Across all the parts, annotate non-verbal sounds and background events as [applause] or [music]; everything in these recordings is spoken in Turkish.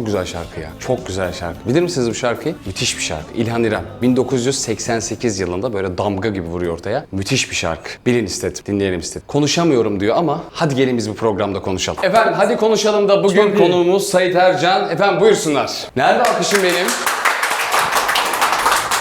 Çok güzel şarkı ya. Çok güzel şarkı. Bilir misiniz bu şarkıyı? Müthiş bir şarkı. İlhan İrem. 1988 yılında böyle damga gibi vuruyor ortaya. Müthiş bir şarkı. Bilin istedim. Dinleyelim istedim. Konuşamıyorum diyor ama hadi gelin biz bu programda konuşalım. Efendim hadi konuşalım da bugün konuğumuz Sait Ercan. Efendim buyursunlar. Nerede alkışım benim?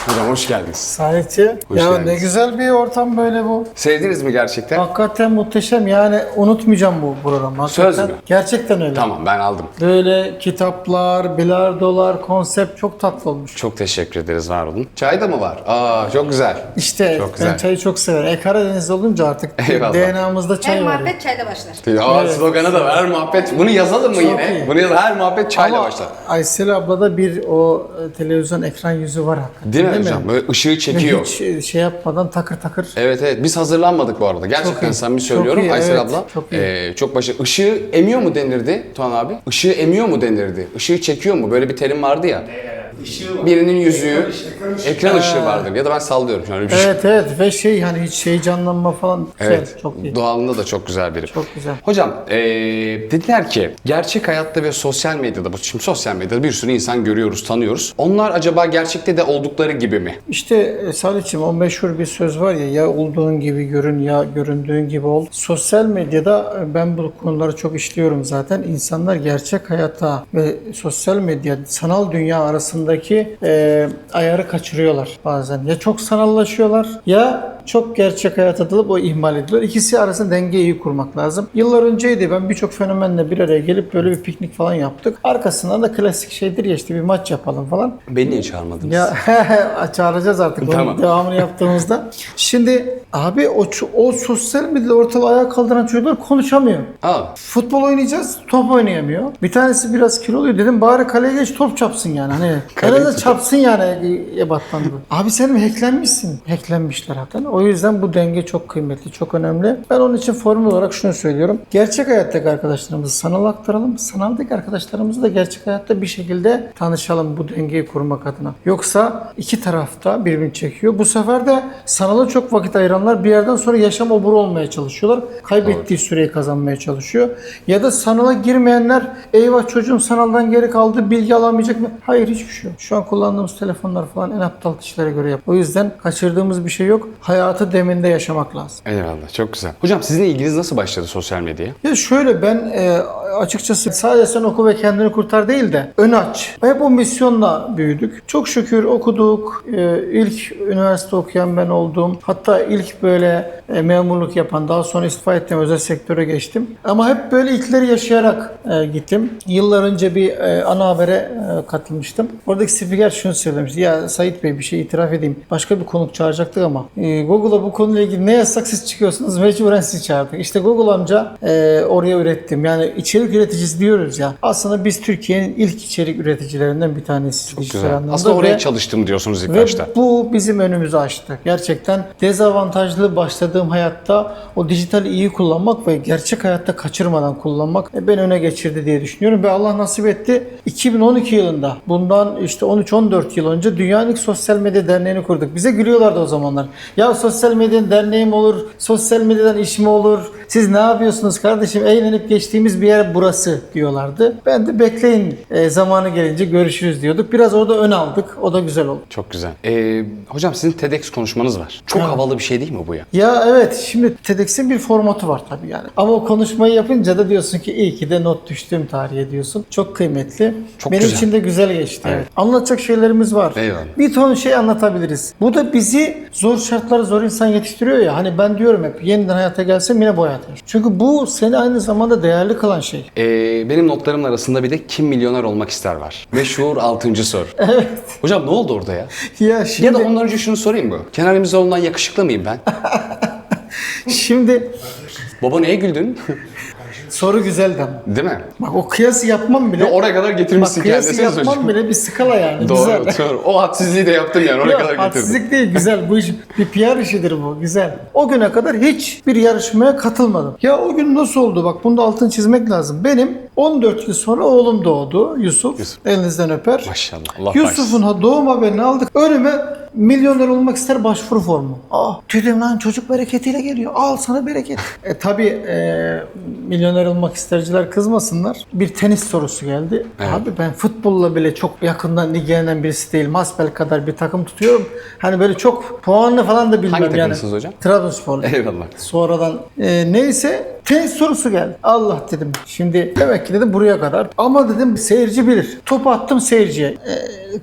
Hocam hoş geldiniz. Hoş Ya geldiniz. ne güzel bir ortam böyle bu. Sevdiniz mi gerçekten? Hakikaten muhteşem. Yani unutmayacağım bu programı. Hakikaten. Söz mü? Gerçekten öyle. Tamam ben aldım. Böyle kitaplar, bilardolar, konsept çok tatlı olmuş. Çok teşekkür ederiz var olun. Çay da mı var? Aa çok güzel. İşte Çok ben güzel. çayı çok severim. E Karadeniz'de olunca artık [laughs] Eyvallah. DNA'mızda çay Her var. muhabbet çayla başlar. Ya Evet. sloganı da var. Her muhabbet. Bunu yazalım mı Çok yine? iyi. Bunu yazalım. Her muhabbet çayla Ama başlar. Aysel ablada bir o e, televizyon ekran yüzü var hakikaten. Değil mi hocam? Böyle ışığı çekiyor. Hiç e, şey yapmadan takır takır. Evet evet biz hazırlanmadık bu arada. Çok Gerçekten iyi. samimi Çok söylüyorum iyi, Aysel evet. abla. Çok iyi. Ee, çok başı. Işığı emiyor mu denirdi Tuğan abi? Işığı emiyor mu denirdi? Işığı çekiyor mu? Böyle bir terim vardı ya. Birinin yüzüğü, ekran ışığı vardır. Ya da ben sallıyorum şu an öyle bir şey. Evet evet ve şey hani hiç heyecanlanma falan güzel, Evet. çok iyi. Doğalında da çok güzel biri. Çok güzel. Hocam ee, dediler ki gerçek hayatta ve sosyal medyada, bu şimdi sosyal medyada bir sürü insan görüyoruz, tanıyoruz. Onlar acaba gerçekte de oldukları gibi mi? İşte e, Salih'ciğim o meşhur bir söz var ya ya olduğun gibi görün ya göründüğün gibi ol. Sosyal medyada e, ben bu konuları çok işliyorum zaten. İnsanlar gerçek hayata ve sosyal medya, sanal dünya arasındaki e, ayarı kaçırıyorlar bazen. Ya çok sanallaşıyorlar ya çok gerçek hayata atılıp o ihmal ediliyor. İkisi arasında dengeyi kurmak lazım. Yıllar önceydi ben birçok fenomenle bir araya gelip böyle bir piknik falan yaptık. Arkasından da klasik şeydir ya işte bir maç yapalım falan. Beni niye çağırmadınız? Ya [laughs] çağıracağız artık onun Tamam. devamını yaptığımızda. Şimdi abi o o sosyal medyada ortalığı ayağa kaldıran çocuklar konuşamıyor. Aa, Futbol oynayacağız, top oynayamıyor. Bir tanesi biraz kiloluydu dedim bari kaleye geç top çapsın yani. Hani Kaleye çapsın yani ebattan. Abi sen mi hacklenmişsin? Hacklenmişler hakikaten. O yüzden bu denge çok kıymetli, çok önemli. Ben onun için formül olarak şunu söylüyorum. Gerçek hayattaki arkadaşlarımızı sanal aktaralım. Sanaldaki arkadaşlarımızı da gerçek hayatta bir şekilde tanışalım bu dengeyi kurmak adına. Yoksa iki tarafta birbirini çekiyor. Bu sefer de sanala çok vakit ayıranlar bir yerden sonra yaşam oburu olmaya çalışıyorlar. Kaybettiği süreyi kazanmaya çalışıyor. Ya da sanala girmeyenler eyvah çocuğum sanaldan geri kaldı bilgi alamayacak mı? Hayır hiçbir şey yok. Şu an kullandığımız telefonlar falan en aptal kişilere göre yap. O yüzden kaçırdığımız bir şey yok. Hayatı deminde yaşamak lazım. eyvallah çok güzel. Hocam sizin ilginiz nasıl başladı sosyal medyaya? Ya şöyle ben e, açıkçası sadece sen oku ve kendini kurtar değil de ön aç. Hep o misyonla büyüdük. Çok şükür okuduk. E, ilk üniversite okuyan ben oldum. Hatta ilk böyle e, memurluk yapan daha sonra istifa ettim özel sektöre geçtim. Ama hep böyle ilkleri yaşayarak e, gittim. Yıllar önce bir e, ana habere e, katılmıştım. Oradaki spiker şunu söylemişti. Ya Sait Bey bir şey itiraf edeyim. Başka bir konuk çağıracaktık ama e, Google'a bu konuyla ilgili ne yazsak siz çıkıyorsunuz. Mecburen sizi çağırdık. İşte Google amca e, oraya ürettim. Yani içerik üreticisi diyoruz ya. Aslında biz Türkiye'nin ilk içerik üreticilerinden bir tanesiyiz. dijital Güzel. anlamda Aslında oraya ve- çalıştım diyorsunuz ilk ve başta. bu bizim önümüzü açtı. Gerçekten dezavantajlı başladığım hayatta o dijitali iyi kullanmak ve gerçek hayatta kaçırmadan kullanmak e, beni öne geçirdi diye düşünüyorum. Ve Allah nasip etti 2012 yılında bundan işte 13-14 yıl önce Dünyanın ilk Sosyal Medya Derneği'ni kurduk. Bize gülüyorlardı o zamanlar. Ya sosyal medyanın derneği mi olur? Sosyal medyadan iş mi olur? Siz ne yapıyorsunuz kardeşim? Eğlenip geçtiğimiz bir yer burası diyorlardı. Ben de bekleyin e, zamanı gelince görüşürüz diyorduk. Biraz orada ön aldık. O da güzel oldu. Çok güzel. Ee, hocam sizin TEDx konuşmanız var. Çok Evet. havalı bir şey değil mi bu ya? Ya evet şimdi TEDx'in bir formatı var tabii yani. Ama o konuşmayı yapınca da diyorsun ki iyi ki de not düştüğüm tarihe diyorsun. Çok kıymetli. Çok Benim güzel. için de güzel geçti. Evet. Evet. Anlatacak şeylerimiz var. Eyvallah. Bir ton şey anlatabiliriz. Bu da bizi zor şartlara zor insan yetiştiriyor ya. Hani ben diyorum hep yeniden hayata gelsem yine bu hayata. Çünkü bu seni aynı zamanda değerli kılan şey. Ee, benim notlarımın arasında bir de kim milyoner olmak ister var. Meşhur 6. soru. [laughs] Evet. Hocam ne oldu orada ya? Ya şimdi, Ya da ondan önce şunu sorayım mı? Kenan İmirzalıoğlu'ndan yakışıklı mıyım ben? [laughs] şimdi Baba neye güldün? [laughs] soru güzeldi ama. Değil mi? Bak o kıyası yapmam bile. Ya oraya kadar getirmişsin Bak kıyası kendisini yapmam hocam. bile bir skala yani. Doğru, Güzel. doğru. O hadsizliği de yaptım yani oraya Yok, kadar getirdim. hadsizlik değil güzel bu iş bir PR işidir bu güzel. O güne kadar hiç bir yarışmaya katılmadım. Ya o gün nasıl oldu bak bunda altını çizmek lazım. Benim 14 yıl sonra oğlum doğdu Yusuf. Yusuf. Elinizden öper. Maşallah. Allah Yusuf'un ha doğum haberini aldık. Önüme milyoner olmak ister başvuru formu. Aa dedim lan çocuk bereketiyle geliyor. Al sana bereket. [laughs] e tabi milyoner olmak isterciler kızmasınlar. Bir tenis sorusu geldi. Evet. Abi ben futbolla bile çok yakından ilgilenen birisi değilim. Hasbel kadar bir takım tutuyorum. Hani böyle çok puanlı falan da bilmem Hangi yani. takımsınız hocam? Trabzonspor. Eyvallah. Sonradan e, neyse tenis sorusu geldi. Allah dedim. Şimdi demek ki dedim buraya kadar. Ama dedim seyirci bilir. Topu attım seyirciye. E,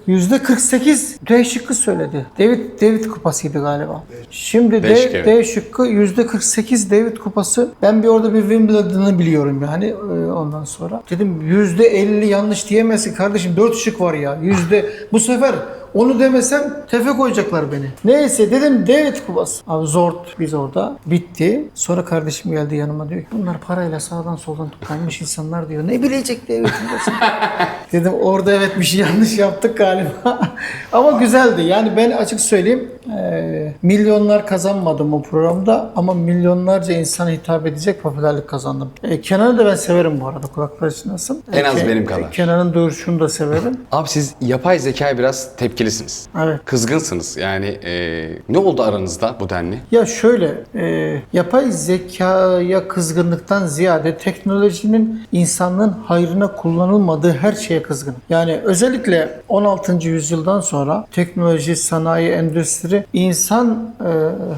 Yüzde 48 D şıkkı söyledi. David David kupasıydı galiba. Şimdi D D, şıkkı, evet. D şıkkı yüzde 48 David kupası. Ben bir orada bir Wimbledon'ı biliyorum yani e, ondan sonra. Dedim yüzde 50 yanlış diyemezsin kardeşim. 4 şık var ya. Yüzde bu sefer onu demesem tefe koyacaklar beni. Neyse dedim David Kubas. Abi zor biz orada. Bitti. Sonra kardeşim geldi yanıma diyor ki bunlar parayla sağdan soldan tıkanmış insanlar diyor. Ne bilecek David Kubas? [laughs] dedim orada evet bir şey yanlış yaptık galiba. [laughs] ama güzeldi. Yani ben açık söyleyeyim eee, milyonlar kazanmadım o programda ama milyonlarca insana hitap edecek popülerlik kazandım. E, Kenan'ı da ben severim bu arada kulaklar çınlasın. En az Ke- benim kadar. Kenan'ın duruşunu da severim. [laughs] Abi siz yapay zekaya biraz tepkilisiniz. Evet. Kızgınsınız. Yani e, ne oldu aranızda bu denli? Ya şöyle, e, yapay zekaya kızgınlıktan ziyade teknolojinin insanlığın hayrına kullanılmadığı her şeye kızgın. Yani özellikle 16. yüzyıldan sonra teknoloji, sanayi, endüstri insan e,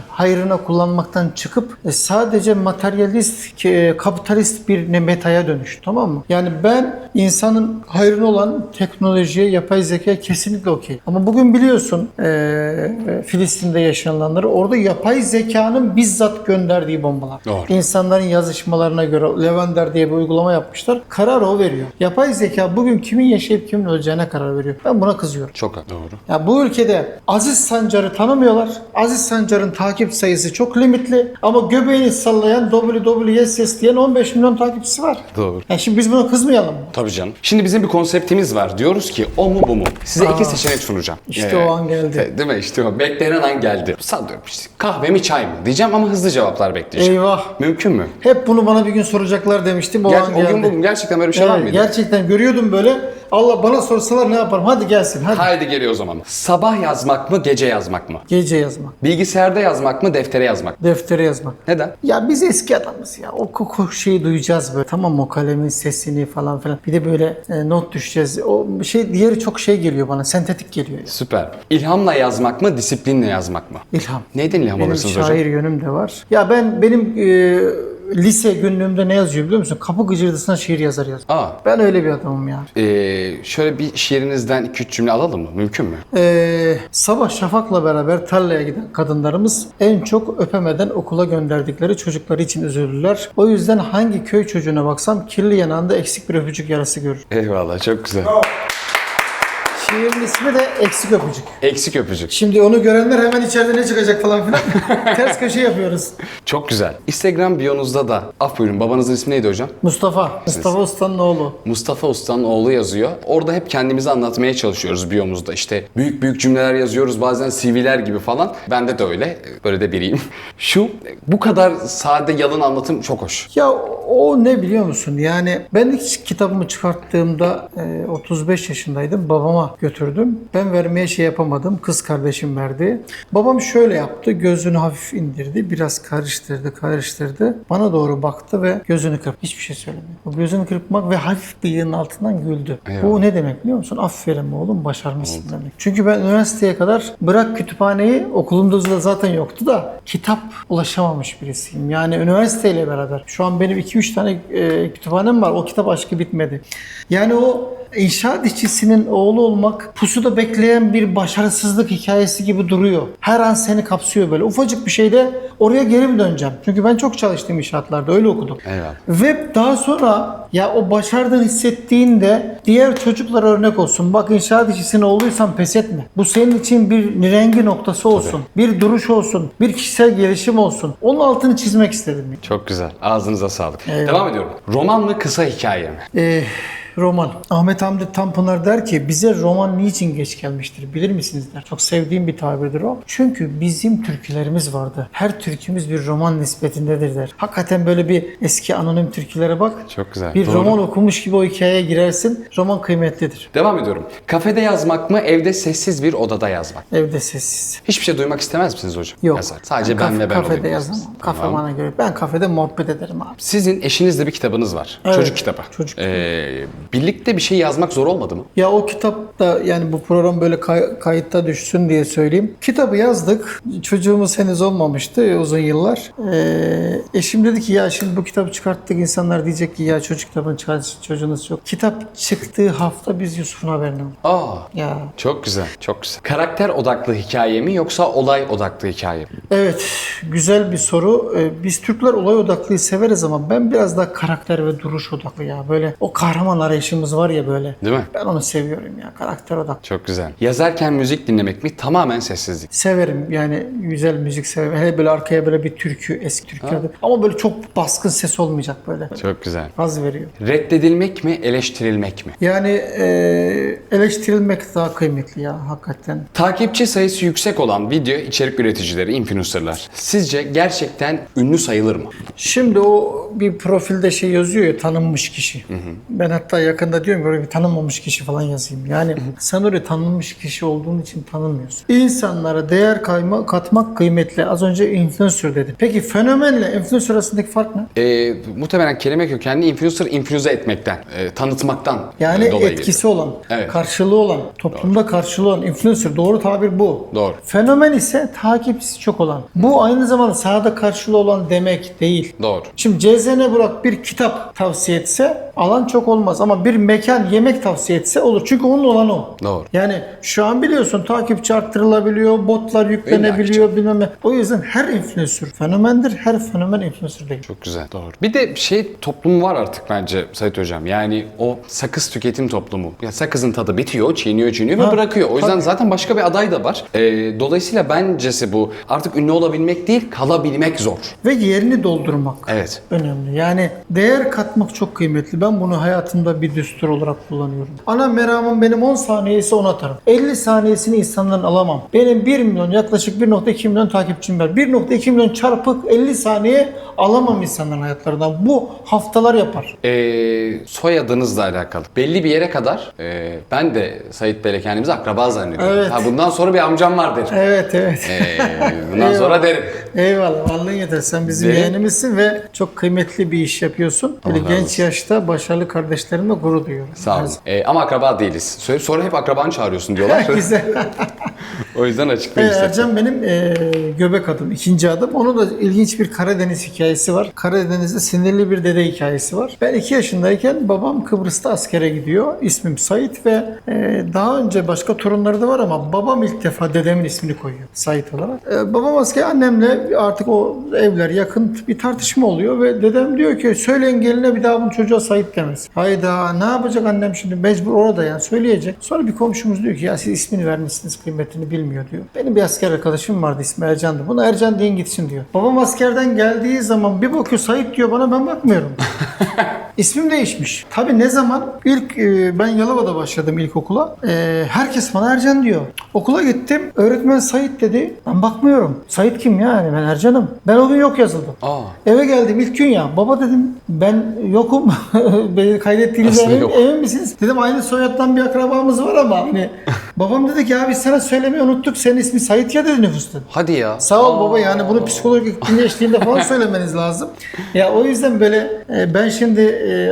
hayrına kullanmaktan çıkıp e, sadece materyalist, e, kapitalist bir metaya dönüştü. Tamam mı? Yani ben insanın hayrına olan teknolojiye, yapay zekaya kesinlikle okey. Ama bugün biliyorsun e, Filistin'de yaşananları orada yapay zekanın bizzat gönderdiği bombalar. Doğru. İnsanların yazışmalarına göre Levender diye bir uygulama yapmışlar. Karar o veriyor. Yapay zeka bugün kimin yaşayıp kimin öleceğine karar veriyor. Ben buna kızıyorum. Çok doğru. Ya bu ülkede Aziz Sancar'ı tanımıyorlar. Aziz Sancar'ın takip sayısı çok limitli ama göbeğini sallayan WWSS diyen 15 milyon takipçisi var. Doğru. Ya şimdi biz buna kızmayalım mı? Tabii canım. Şimdi bizim bir konseptimiz var. Diyoruz ki o mu bu mu? Size iki seçenek sunacağım. İşte o an geldi. de- Değil mi? İşte o. Beklenen an geldi. Sanıyorum işte kahve mi çay mı diyeceğim ama hızlı cevaplar bekleyeceğim. Eyvah. Mümkün mü? Hep bunu bana bir gün soracaklar demiştim. O Ger- an o geldi. gün bugün gerçekten böyle bir şey var Evet, mıydı? gerçekten görüyordum böyle. Allah bana sorsalar ne yaparım? Hadi gelsin. Hadi. Haydi geliyor o zaman. Sabah yazmak mı, gece yazmak mı? Gece yazmak. Bilgisayarda yazmak mı, deftere yazmak mı? Deftere yazmak. Neden? Ya biz eski adamız ya. O koku şeyi duyacağız böyle. Tamam o kalemin sesini falan filan. Bir de böyle e, not düşeceğiz. O şey diğeri çok şey geliyor bana. Sentetik geliyor. Ya. Süper. İlhamla yazmak mı, disiplinle yazmak mı? İlham. Neyden ilham Benim alırsınız şair hocam? yönüm de var. Ya ben benim e, lise günlüğümde ne yazıyor biliyor musun? Kapı gıcırdısına şiir yazar yaz. Aa, Ben öyle bir adamım ya. ee, şöyle bir şiirinizden 2-3 cümle alalım mı? Mümkün mü? Ee, sabah şafakla beraber tarlaya giden kadınlarımız en çok öpemeden okula gönderdikleri çocukları için üzülürler. O yüzden hangi köy çocuğuna baksam kirli yanağında eksik bir öpücük yarası görür. Eyvallah, çok güzel. Şiirin ismi de eksik öpücük. Eksik öpücük. Şimdi onu görenler hemen içeride ne çıkacak falan filan. [laughs] Ters köşe yapıyoruz. Çok güzel. Instagram biyonuzda da, af buyurun babanızın ismi neydi hocam? Mustafa. Mustafa Usta'nın oğlu. Mustafa Usta'nın oğlu yazıyor. Orada hep kendimizi anlatmaya çalışıyoruz biyomuzda. İşte büyük büyük cümleler yazıyoruz bazen CV'ler gibi falan. Bende de öyle. Böyle de biriyim. [laughs] Şu bu kadar sade yalın anlatım çok hoş. Ya o ne biliyor musun? Yani ben ilk kitabımı çıkarttığımda e, 35 yaşındaydım. Babama götürdüm. Ben vermeye şey yapamadım. Kız kardeşim verdi. Babam şöyle yaptı. Gözünü hafif indirdi. Biraz karıştırdı, karıştırdı. Bana doğru baktı ve gözünü kırptı. Hiçbir şey söylemedi. O gözünü kırpmak ve hafif bıyığının altından güldü. Eyvallah. Bu ne demek biliyor musun? Aferin oğlum başarmışsın demek. Çünkü ben üniversiteye kadar bırak kütüphaneyi okulumda da zaten yoktu da kitap ulaşamamış birisiyim. Yani üniversiteyle beraber. Şu an benim 2-3 tane e, kütüphanem var. O kitap aşkı bitmedi. Yani o inşaat işçisinin oğlu olmak pusuda bekleyen bir başarısızlık hikayesi gibi duruyor. Her an seni kapsıyor böyle. Ufacık bir şeyde oraya geri mi döneceğim? Çünkü ben çok çalıştım inşaatlarda öyle okudum. Eyvallah. Ve daha sonra ya o başardığını hissettiğinde diğer çocuklara örnek olsun. Bak inşaat işçisinin oğluysan pes etme. Bu senin için bir nirengi noktası olsun. Bir duruş olsun. Bir kişisel gelişim olsun. Onun altını çizmek istedim. Çok güzel. Ağzınıza sağlık. Eyvallah. Devam ediyorum. Roman mı kısa hikaye mi? Ee, roman. Ahmet Hamdi Tanpınar der ki bize roman niçin geç gelmiştir bilir misiniz der. Çok sevdiğim bir tabirdir o. Çünkü bizim türkülerimiz vardı. Her türkümüz bir roman nispetindedir der. Hakikaten böyle bir eski anonim türkülere bak. Çok güzel. Bir Doğru. roman okumuş gibi o hikayeye girersin. Roman kıymetlidir. Devam ediyorum. Kafede yazmak mı, evde sessiz bir odada yazmak? Evde sessiz. Hiçbir şey duymak istemez misiniz hocam? Yok. Yazar. Sadece ben, kaf- ve ben Kafede yazamam. Kafe Tamam. bana göre. Ben kafede muhabbet ederim abi. Sizin eşinizle bir kitabınız var. Evet, Çocuk kitabı. çocuk Ee, birlikte bir şey yazmak zor olmadı mı? Ya o kitap da yani bu program böyle kay- kayıtta düşsün diye söyleyeyim. Kitabı yazdık. Çocuğumuz henüz olmamıştı uzun yıllar. Ee, eşim dedi ki ya şimdi bu kitabı çıkarttık insanlar diyecek ki ya çocuk kitabını çıkart çocuğunuz yok. Kitap çıktığı hafta biz Yusuf'un haberini aldık. Aa, Ya çok güzel, çok güzel. Karakter odaklı hikaye mi yoksa olay odaklı hikaye mi? evet güzel bir soru. Ee, biz Türkler olay odaklıyı severiz ama ben biraz daha karakter ve duruş odaklı ya. Böyle o kahraman arayışımız var ya böyle. Değil mi? Ben onu seviyorum ya karakter odaklı. Çok güzel. Yazarken müzik dinlemek mi? Tamamen sessizlik. Severim yani güzel müzik severim. Hele böyle arkaya böyle bir türkü, eski türkülerde. Ama böyle çok baskın ses olmayacak böyle. Çok güzel. Az veriyor. Reddedilmek mi, eleştirilmek mi? Yani e, eleştirilmek daha kıymetli ya hakikaten. Takipçi sayısı yüksek olan video içerik üreticileri, influencerlar sizce gerçekten ünlü sayılır mı? Şimdi o bir profilde şey yazıyor ya tanınmış kişi. Ben hatta yakında diyorum oraya bir tanınmamış kişi falan yazayım. Yani sen oraya tanınmış kişi olduğun için tanınmıyorsun. İnsanlara değer kayma, katmak kıymetli. Az önce influencer dedim. Peki fenomenle influencer arasındaki fark ne? Ee, muhtemelen kelime kökenli influencer influze etmekten, e, tanıtmaktan Yani e, dolayı etkisi geliyor. olan, Evet. karşılığı olan, toplumda karşılığı olan influencer doğru tabir bu. Doğru. Fenomen ise takipçisi çok olan. Bu aynı zamanda sahada karşılığı olan demek değil. Doğru. Şimdi CZN Burak bir kitap tavsiye etse alan çok olmaz ama bir mekan yemek tavsiye etse olur. Çünkü onun olan o. Doğru. Yani şu an biliyorsun takipçi arttırılabiliyor, botlar yüklenebiliyor bilmem ne. O yüzden her influencer fenomendir, her fenomen influencer değil. Çok güzel. Doğru. Bir de şey toplumu var artık bence Sait Hocam. Yani o sakız tüketim toplumu. Ya sakızın tadı bitiyor, çiğniyor, çiğniyor ve bırakıyor. O yüzden tabii. zaten başka bir aday da var. Ee, dolayısıyla bencesi bu. Artık ünlü olabilmek değil, kalabilmek zor. Ve yerini doldurmak. Evet. önemli. Yani değer katmak çok kıymetli. Ben bunu hayatımda bir düstur olarak kullanıyorum. Ana meramım benim 10 saniyesi ona atarım. 50 saniyesini insanların alamam. Benim 1 milyon yaklaşık 1.2 milyon takipçim var. 1.2 milyon çarpık 50 saniye alamam insanların hayatlarından. Bu haftalar yapar. Ee, soyadınızla alakalı. Belli bir yere kadar e, ben de Sait Bey'le kendimizi akraba zannediyorum. Evet. Ha, bundan sonra bir amcam var derim. Evet evet. Ee, bundan sonra derim. Eyvallah. Vallahi yeter. Sen bizim Ve- yeğenimizsin ve çok kıymetli bir iş yapıyorsun. Böyle Allah razı genç olsun. yaşta başarılı kardeşlerimle gurur duyuyorum. Sağ olun. Ee, ama akraba değiliz. Sonra- Sonra hep akrabanı çağırıyorsun diyorlar. [laughs] Güzel. [laughs] o yüzden açıklayayım Ee, istedim. Ercan benim e, göbek adım, ikinci adım. Onun da ilginç bir Karadeniz hikayesi var. Karadeniz'de sinirli bir dede hikayesi var. Ben iki yaşındayken babam Kıbrıs'ta askere gidiyor. İsmim Sait ve e, daha önce başka torunları da var ama babam ilk defa dedemin ismini koyuyor Sait olarak. E, babam asker annemle artık o evler yakın bir tartışma oluyor ve dedem diyor ki söyleyin geline bir daha bu çocuğa Sait demez. Hayda ne yapacak annem şimdi mecbur orada yani söyleyecek. Sonra bir komşumuz diyor ki ya siz ismini vermişsiniz kıymetini bilmiyor diyor. Benim bir asker arkadaşım vardı ismi Ercan'dı. Buna Ercan deyin gitsin diyor. Babam askerden geldiği zaman bir bakıyor Sait diyor bana ben bakmıyorum. [laughs] İsmim değişmiş. Tabii ne zaman? İlk e, ben Yalova'da başladım ilkokula. E, herkes bana Ercan diyor. Okula gittim. Öğretmen Sait dedi. Ben bakmıyorum. Sait kim yani? Ben Ercan'ım. Ben o gün yok yazıldım. Aa. Eve geldim ilk gün ya. Baba dedim ben yokum. [laughs] Beni emin, yok. emin misiniz? Dedim aynı soyaddan bir akrabamız var ama hani [laughs] babam dedi ki abi sana söylemeyi unuttuk. Senin ismi Sait ya dedi nüfusta. Hadi ya. Sağ ol baba yani bunu psikolojik dinle eşliğinde falan söylemeniz lazım. Ya o yüzden böyle e, ben şimdi e,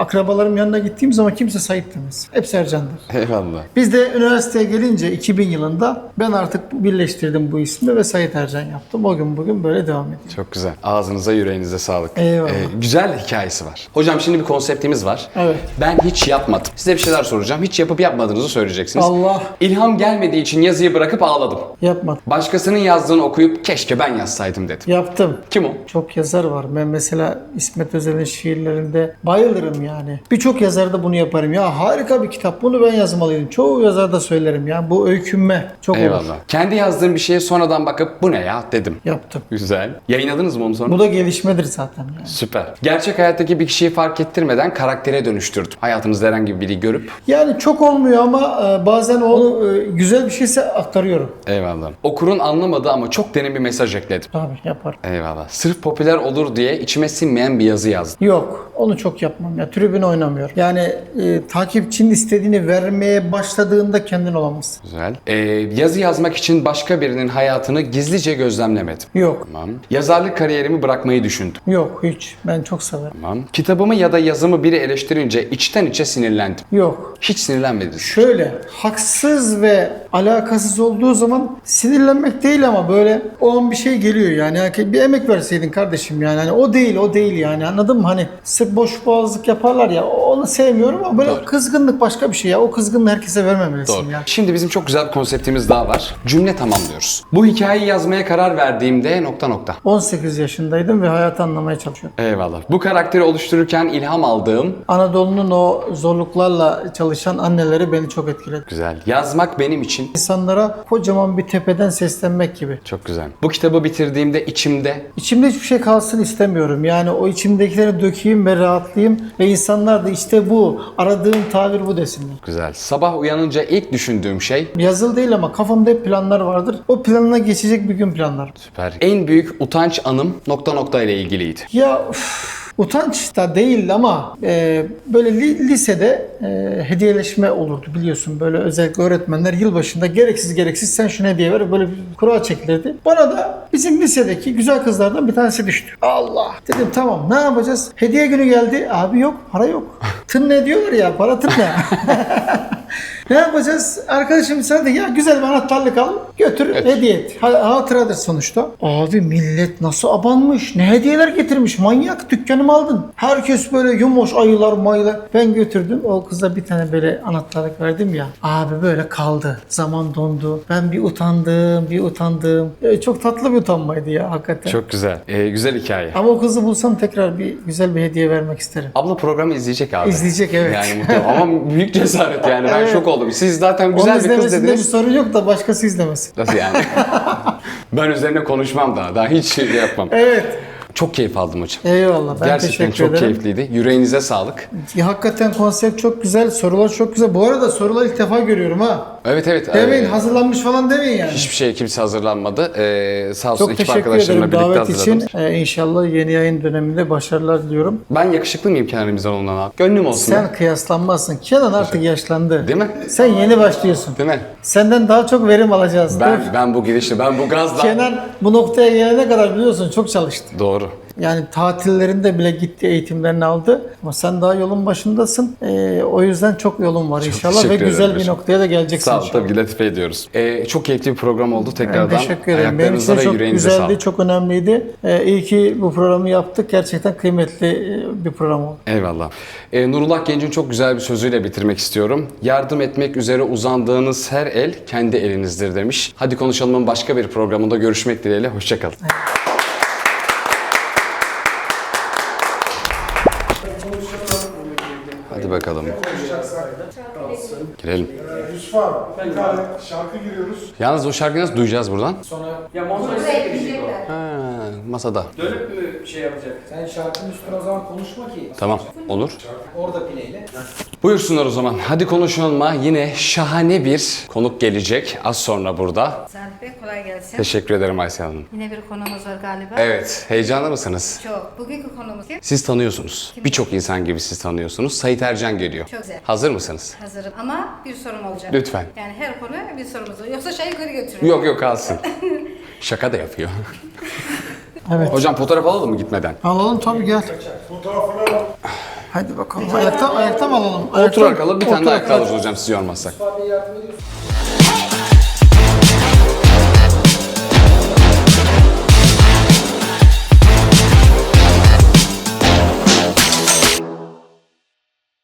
akrabalarım yanına gittiğim zaman kimse Sait demez. Hepsi Ercan'dır. Eyvallah. Biz de üniversiteye gelince 2000 yılında ben artık birleştirdim bu ismi ve Sait Ercan yaptım. O gün bugün böyle devam ediyor. Çok güzel. Ağzınıza yüreğinize sağlık. Ee, Eyvallah. güzel hikayesi var. Hocam şimdi bir konseptimiz var. Evet. Ben hiç yapmadım. Size bir şeyler soracağım. Hiç yapıp yapmadığınızı söyleyeceksiniz. Allah İlham gelmediği için yazıyı bırakıp ağladım. yapmadım. Başkasının yazdığını okuyup keşke ben yazsaydım dedim. Yaptım. Kim o? Çok yazar var. Ben mesela İsmet Özel'in şiirlerinde bayılırım ya. Yani. Birçok yazar da bunu yaparım. Ya harika bir kitap. Bunu ben yazmalıydım. Çoğu yazar da söylerim ya. Bu öykünme çok olur. Eyvallah. Kendi yazdığım bir şeye sonradan bakıp bu ne ya dedim. Yaptım. Güzel. Yayınladınız mı onu sonra? Bu da gelişmedir zaten. Yani. Süper. Gerçek hayattaki bir kişiyi fark ettirmeden karaktere dönüştürdüm. Hayatınızda herhangi biri görüp Yani çok olmuyor ama e, bazen onu e, güzel bir şeyse aktarıyorum. eyvallah. Okurun anlamadığı ama çok derin bir mesaj ekledim. Tabii yaparım. Eyvallah. Sırf popüler olur diye içime sinmeyen bir yazı yazdım. Yok, onu çok yapmam ya. Tribün oynamıyor. Yani e, takipçinin istediğini vermeye başladığında kendin olamazsın. Güzel. Ee, yazı yazmak için başka birinin hayatını gizlice gözlemlemedim. Yok, Tamam. Yazarlık kariyerimi bırakmayı düşündüm. yok hiç. Ben çok severim. Tamam. Kitabımı ya da yazımı biri eleştirince içten içe sinirlendim. Yok. Hiç sinirlenmediniz. Şöyle, haksız ve alakasız olduğu zaman sinirlenmek değil ama böyle o an bir şey geliyor yani. Yani Bir emek verseydin kardeşim yani. Hani o değil, o değil yani. Anladın mı? Hani sırf boş boğazlık yaparlar ya. Onu sevmiyorum ama böyle Doğru. kızgınlık başka bir şey ya. O kızgınlığı herkese vermemelisin Doğru. ya. Şimdi bizim çok güzel bir konseptimiz daha var. Cümle tamamlıyoruz. Bu hikayeyi yazmaya karar verdiğimde nokta nokta. 18 yaşındaydım ve hayatı anlamaya çalışıyordum. Eyvallah. Bu karakteri oluştururken ilham aldığım Anadolu'nun o zorluklarla çalışan anneleri beni çok etkiledi. güzel. Yazmak benim için İnsanlara kocaman bir tepeden seslenmek gibi. çok güzel. Bu kitabı bitirdiğimde içimde İçimde hiçbir şey kalsın istemiyorum. Yani o içimdekileri dökeyim ve rahatlayayım ve insanlar da işte bu, aradığım tabir bu desinler. güzel. Sabah uyanınca ilk düşündüğüm şey Yazılı değil ama kafamda hep planlar vardır. O planına geçecek bir gün planlar. süper. En büyük utanç anım nokta nokta ile ilgiliydi. Ya üf, utanç da değil ama e, böyle li- lisede e, hediyeleşme olurdu biliyorsun. Böyle özellikle öğretmenler yılbaşında gereksiz gereksiz sen şunu hediye ver böyle bir kura çekilirdi. Bana da bizim lisedeki güzel kızlardan bir tanesi düştü. Allah dedim tamam ne yapacağız? Hediye günü geldi. Abi yok para yok. [laughs] Tın ne diyorlar ya para tın [laughs] ne? Yapacağız? Arkadaşım sen de ya güzel bir anahtarlık al götür hediye et. Ha- Hatıradır sonuçta. Abi millet nasıl abanmış? Ne hediyeler getirmiş? Manyak dükkanımı aldın. Herkes böyle yumuş ayılar mayılar. Ben götürdüm. O kıza bir tane böyle anahtarlık verdim ya. Abi böyle kaldı. Zaman dondu. Ben bir utandım, bir utandım. E, çok tatlı bir utanmaydı ya hakikaten. Çok güzel. Ee, güzel hikaye. Ama o kızı bulsam tekrar bir güzel bir hediye vermek isterim. Abla programı izleyecek abi. İzleyecek, evet. Yani muhtemelen ama büyük cesaret yani. Ben Evet. şok oldum. Siz zaten Onun güzel bir kız izlemesinde bir dediniz. sorun yok da başkası izlemesin. Nasıl yani? [laughs] ben üzerine konuşmam daha. Daha hiç şey yapmam. Evet. Çok keyif aldım hocam. Eyvallah. Ben Gerçekten teşekkür çok ederim. keyifliydi. Yüreğinize sağlık. Ya, hakikaten konsept çok güzel, sorular çok güzel. Bu arada sorular ilk defa görüyorum ha. Evet evet. Demeyin ee, hazırlanmış falan demeyin yani. Hiçbir şey kimse hazırlanmadı. Ee, sağ olsun çok ekip teşekkür arkadaşlarımla ederim birlikte davet hazırladım. için. Ee, inşallah yeni yayın döneminde başarılar diliyorum. Ben yakışıklı mıyım Kenan İmirzalıoğlu'ndan abi? Gönlüm olsun. Sen kıyaslanmazsın. Kenan artık yaşlandı. Değil mi? Sen yeni başlıyorsun. Değil mi? Senden daha çok verim alacağız. Ben ben bu girişle, ben bu gazla... Kenan bu noktaya gelene kadar biliyorsun çok çalıştı. Doğru. Yani tatillerinde bile gitti eğitimlerini aldı. Ama sen daha yolun başındasın. Ee, o yüzden çok yolun var inşallah ve güzel bir noktaya da geleceksin Sağ inşallah. tabii ki latife ediyoruz. Ee, çok keyifli bir program oldu Ben tekrardan. teşekkür ederim. Benim için çok güzeldi, sağlık. çok önemliydi. Ee, iyi ki bu programı yaptık. Gerçekten kıymetli e, bir program oldu. Eyvallah. Ee, Nurullah Genç'in çok güzel bir sözüyle bitirmek istiyorum. Yardım etmek üzere uzandığınız her el kendi elinizdir demiş. Hadi konuşalımın başka bir programında görüşmek dileğiyle. Hoşçakalın. Hadi bakalım. Girelim. Yusuf abi, bir tane şarkı giriyoruz. Yalnız o şarkıyı nasıl duyacağız buradan? Ya montajda gelecek o. Ha, masada. Dönüp mü şey yapacak? Sen şarkının üstüne o zaman konuşma ki. Tamam. Olur. Orada pineyle. Buyursunlar o zaman. Hadi konuşalım. Yine şahane bir konuk gelecek az sonra burada. Salih Bey kolay gelsin. Teşekkür ederim Aysel Hanım. Yine bir konumuz var galiba. Evet, heyecanlı mısınız? Çok. Bugünkü konumuz kim? Siz tanıyorsunuz. Birçok insan gibi siz tanıyorsunuz. Sait Ercan geliyor. Çok güzel. Hazır mısınız? Hazırım ama bir sorum olacak. Lütfen. Yani her konu bir sorumuz var. Yoksa şey yukarı götürürüm. Yok yok kalsın. [laughs] Şaka da yapıyor. Evet. Hocam fotoğraf alalım mı gitmeden? Alalım tabii gel. Fotoğrafını al. Hadi bakalım. Ayakta, ayakta mı alalım? Oturarak alalım bir tane de ayakta al. alırız hocam sizi yormazsak.